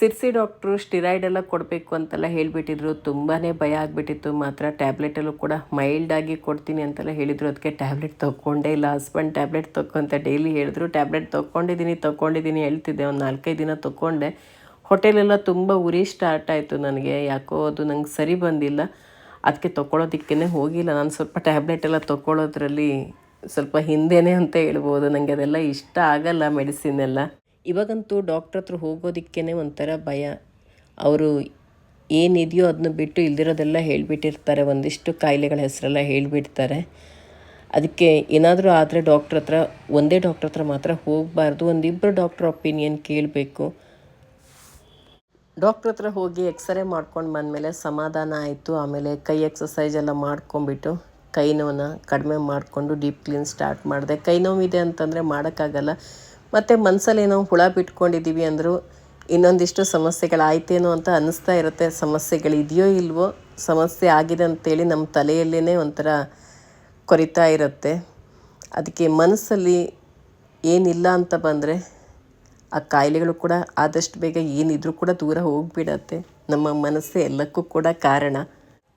ಸಿರ್ಸಿ ಡಾಕ್ಟ್ರು ಸ್ಟಿರಾಯ್ಡ್ ಎಲ್ಲ ಕೊಡಬೇಕು ಅಂತೆಲ್ಲ ಹೇಳಿಬಿಟ್ಟಿದ್ರು. ತುಂಬಾ ಭಯ ಆಗಿಬಿಟ್ಟಿತ್ತು. ಮಾತ್ರ ಟ್ಯಾಬ್ಲೆಟಲ್ಲೂ ಕೂಡ ಮೈಲ್ಡಾಗಿ ಕೊಡ್ತೀನಿ ಅಂತೆಲ್ಲ ಹೇಳಿದರು. ಅದಕ್ಕೆ ಟ್ಯಾಬ್ಲೆಟ್ ತೊಗೊಂಡೇ ಇಲ್ಲ. ಹಸ್ಬೆಂಡ್ ಟ್ಯಾಬ್ಲೆಟ್ ತೊಗೊಂತ ಡೈಲಿ ಹೇಳಿದ್ರು, ಟ್ಯಾಬ್ಲೆಟ್ ತೊಗೊಂಡಿದ್ದೀನಿ ತೊಗೊಂಡಿದ್ದೀನಿ ಹೇಳ್ತಿದ್ದೆ. ಒಂದು ನಾಲ್ಕೈದು ದಿನ ತೊಗೊಂಡೆ ಹೋಟೆಲೆಲ್ಲ ತುಂಬ ಉರಿ ಸ್ಟಾರ್ಟ್ ಆಯಿತು ನನಗೆ. ಯಾಕೋ ಅದು ನಂಗೆ ಸರಿ ಬಂದಿಲ್ಲ. ಅದಕ್ಕೆ ತೊಗೊಳೋದಕ್ಕೇ ಹೋಗಿಲ್ಲ. ನಾನು ಸ್ವಲ್ಪ ಟ್ಯಾಬ್ಲೆಟ್ ಎಲ್ಲ ತೊಗೊಳೋದ್ರಲ್ಲಿ ಸ್ವಲ್ಪ ಹಿಂದೆನೇ ಅಂತ ಹೇಳ್ಬೋದು. ನನಗೆ ಅದೆಲ್ಲ ಇಷ್ಟ ಆಗಲ್ಲ ಮೆಡಿಸಿನ್ ಎಲ್ಲ. ಇವಾಗಂತೂ ಡಾಕ್ಟ್ರ್ ಹತ್ರ ಹೋಗೋದಕ್ಕೇ ಒಂಥರ ಭಯ. ಅವರು ಏನಿದೆಯೋ ಅದನ್ನ ಬಿಟ್ಟು ಇಲ್ದಿರೋದೆಲ್ಲ ಹೇಳಿಬಿಟ್ಟಿರ್ತಾರೆ, ಒಂದಿಷ್ಟು ಕಾಯಿಲೆಗಳ ಹೆಸರೆಲ್ಲ ಹೇಳಿಬಿಡ್ತಾರೆ. ಅದಕ್ಕೆ ಏನಾದರೂ ಆದರೆ ಡಾಕ್ಟ್ರ್ ಹತ್ರ, ಒಂದೇ ಡಾಕ್ಟ್ರ್ ಹತ್ರ ಮಾತ್ರ ಹೋಗಬಾರ್ದು ಒಂದಿಬ್ಬರು ಡಾಕ್ಟ್ರ್ ಒಪಿನಿಯನ್ ಕೇಳಬೇಕು. ಡಾಕ್ಟ್ರ್ ಹತ್ರ ಹೋಗಿ ಎಕ್ಸ್ರೇ ಮಾಡ್ಕೊಂಡು ಬಂದಮೇಲೆ ಸಮಾಧಾನ ಆಯಿತು, ಆಮೇಲೆ ಕೈ ಎಕ್ಸಸೈಸ್ ಎಲ್ಲ ಮಾಡ್ಕೊಂಬಿಟ್ಟು ಕೈ ನೋವನ್ನ ಕಡಿಮೆ ಮಾಡಿಕೊಂಡು ಡೀಪ್ ಕ್ಲೀನ್ ಸ್ಟಾರ್ಟ್ ಮಾಡಿದೆ. ಕೈ ನೋವಿದೆ ಅಂತಂದರೆ ಮಾಡೋಕ್ಕಾಗಲ್ಲ. ಮತ್ತು ಮನಸ್ಸಲ್ಲಿ ಏನೋ ಹುಳ ಬಿಟ್ಕೊಂಡಿದ್ದೀವಿ ಅಂದರೂ ಇನ್ನೊಂದಿಷ್ಟು ಸಮಸ್ಯೆಗಳಾಯ್ತೇನೋ ಅಂತ ಅನ್ನಿಸ್ತಾ ಇರುತ್ತೆ. ಸಮಸ್ಯೆಗಳಿದೆಯೋ ಇಲ್ವೋ, ಸಮಸ್ಯೆ ಆಗಿದೆ ಅಂತೇಳಿ ನಮ್ಮ ತಲೆಯಲ್ಲೇ ಒಂಥರ ಕೊರಿತಾ ಇರುತ್ತೆ. ಅದಕ್ಕೆ ಮನಸ್ಸಲ್ಲಿ ಏನಿಲ್ಲ ಅಂತ ಬಂದರೆ ಆ ಕಾಯಿಲೆಗಳು ಕೂಡ ಆದಷ್ಟು ಬೇಗ ಏನಿದ್ರೂ ಕೂಡ ದೂರ ಹೋಗಿಬಿಡತ್ತೆ. ನಮ್ಮ ಮನಸ್ಸೇ ಎಲ್ಲಕ್ಕೂ ಕೂಡ ಕಾರಣ.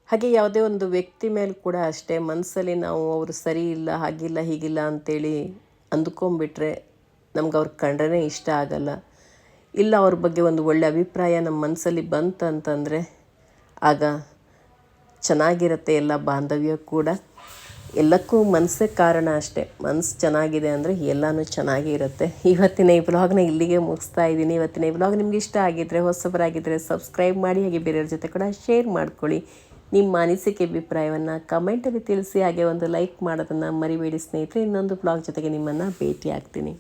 ಹಾಗೆ ಯಾವುದೇ ಒಂದು ವ್ಯಕ್ತಿ ಮೇಲೆ ಕೂಡ ಅಷ್ಟೇ ಮನಸ್ಸಲ್ಲಿ ನಾವು ಅವರು ಸರಿ ಇಲ್ಲ, ಹಾಗಿಲ್ಲ, ಹೀಗಿಲ್ಲ ಅಂತೇಳಿ ಅಂದ್ಕೊಂಬಿಟ್ರೆ ನಮ್ಗೆ ಅವ್ರು ಕಂಡ್ರೇ ಇಷ್ಟ ಆಗಲ್ಲ. ಇಲ್ಲ ಅವ್ರ ಬಗ್ಗೆ ಒಂದು ಒಳ್ಳೆ ಅಭಿಪ್ರಾಯ ನಮ್ಮ ಮನಸ್ಸಲ್ಲಿ ಬಂತಂತಂದರೆ ಆಗ ಚೆನ್ನಾಗಿರುತ್ತೆ ಎಲ್ಲ ಬಾಂಧವ್ಯ ಕೂಡ. ಎಲ್ಲಕ್ಕೂ ಮನಸ್ಸೇ ಕಾರಣ ಅಷ್ಟೇ. ಮನಸ್ಸು ಚೆನ್ನಾಗಿದೆ ಅಂದರೆ ಎಲ್ಲನೂ ಚೆನ್ನಾಗಿರುತ್ತೆ ಇವತ್ತಿನ ಈ ವ್ಲಾಗ್ನ ಇಲ್ಲಿಗೆ ಮುಗಿಸ್ತಾ ಇದ್ದೀನಿ. ಇವತ್ತಿನ ಈ ವ್ಲಾಗ್ ನಿಮ್ಗೆ ಇಷ್ಟ ಆಗಿದ್ದರೆ ಹೊಸಬರಾಗಿದ್ದರೆ ಸಬ್ಸ್ಕ್ರೈಬ್ ಮಾಡಿ, ಹಾಗೆ ಬೇರೆಯವ್ರ ಜೊತೆ ಕೂಡ ಶೇರ್ ಮಾಡ್ಕೊಳ್ಳಿ. ನಿಮ್ಮ ಅನಿಸಿಕೆ, ಅಭಿಪ್ರಾಯವನ್ನು ಕಮೆಂಟಲ್ಲಿ ತಿಳಿಸಿ, ಹಾಗೆ ಒಂದು ಲೈಕ್ ಮಾಡೋದನ್ನು ಮರಿಬೇಡಿ ಸ್ನೇಹಿತರೆ. ಇನ್ನೊಂದು ಬ್ಲಾಗ್ ಜೊತೆಗೆ ನಿಮ್ಮನ್ನು ಭೇಟಿ ಆಗ್ತೀನಿ